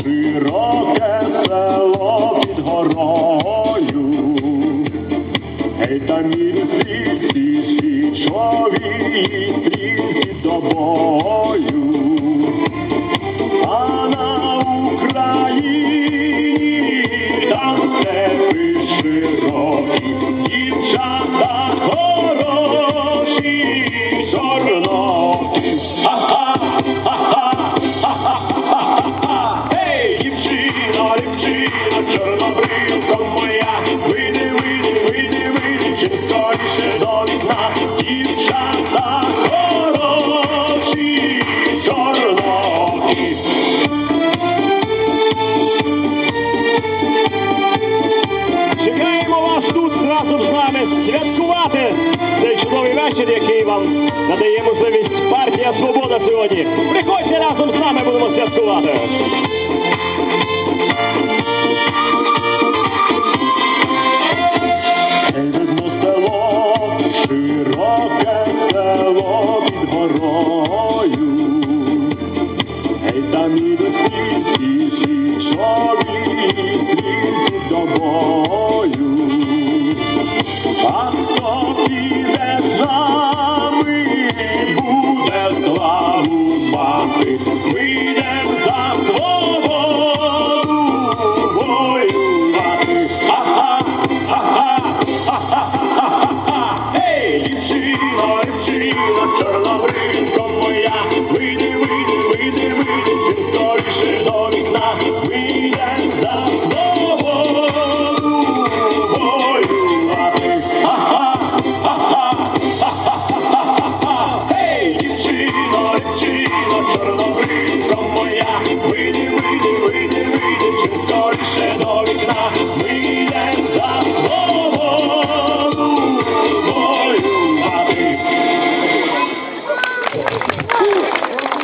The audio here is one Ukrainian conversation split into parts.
широке село під горою, гей та місці чові під тобою, а на Україні там все широко. God.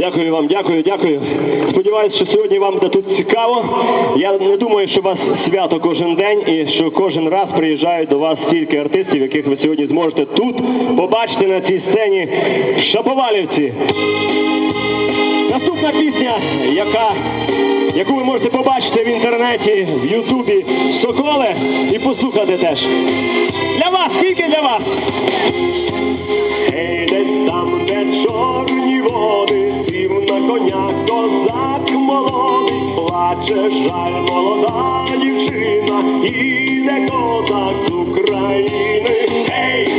Дякую вам, дякую, дякую. Сподіваюсь, що сьогодні вам буде тут цікаво. Я не думаю, що у вас свято кожен день і що кожен раз приїжджають до вас стільки артистів, яких ви сьогодні зможете тут побачити на цій сцені в Шаповалівці. Наступна пісня, яка, яку ви можете побачити в інтернеті, в Ютубі, Соколе і послухати теж. Для вас, тільки для вас там, де чорні води, сім на коня козак молодий, плаче жаль молода дівчина, іде козак з України. Ей!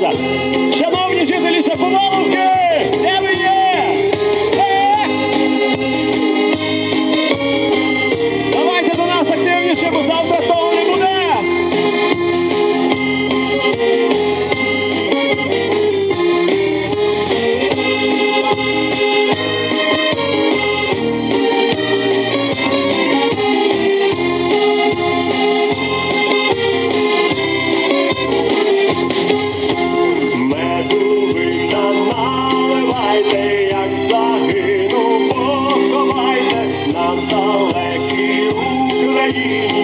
program. you.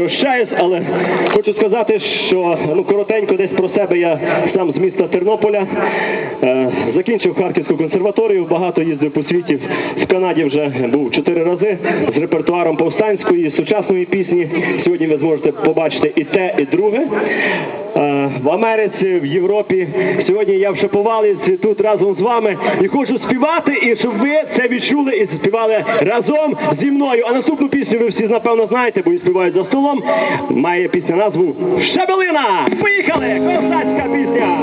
прощаюсь, але хочу сказати, що ну коротенько десь про себе я сам з міста Тернополя. Е, закінчив Харківську консерваторію, багато їздив по світі. В Канаді вже був чотири рази з репертуаром повстанської сучасної пісні. Сьогодні ви зможете побачити і те, і друге. Е, в Америці, в Європі. Сьогодні я в Шаповаліці тут разом з вами і хочу співати, і щоб ви це відчули і співали разом зі мною. А наступну пісню ви всі напевно знаєте, бо її співають за столом має після назву Шабелина. Поїхали! Козацька пісня!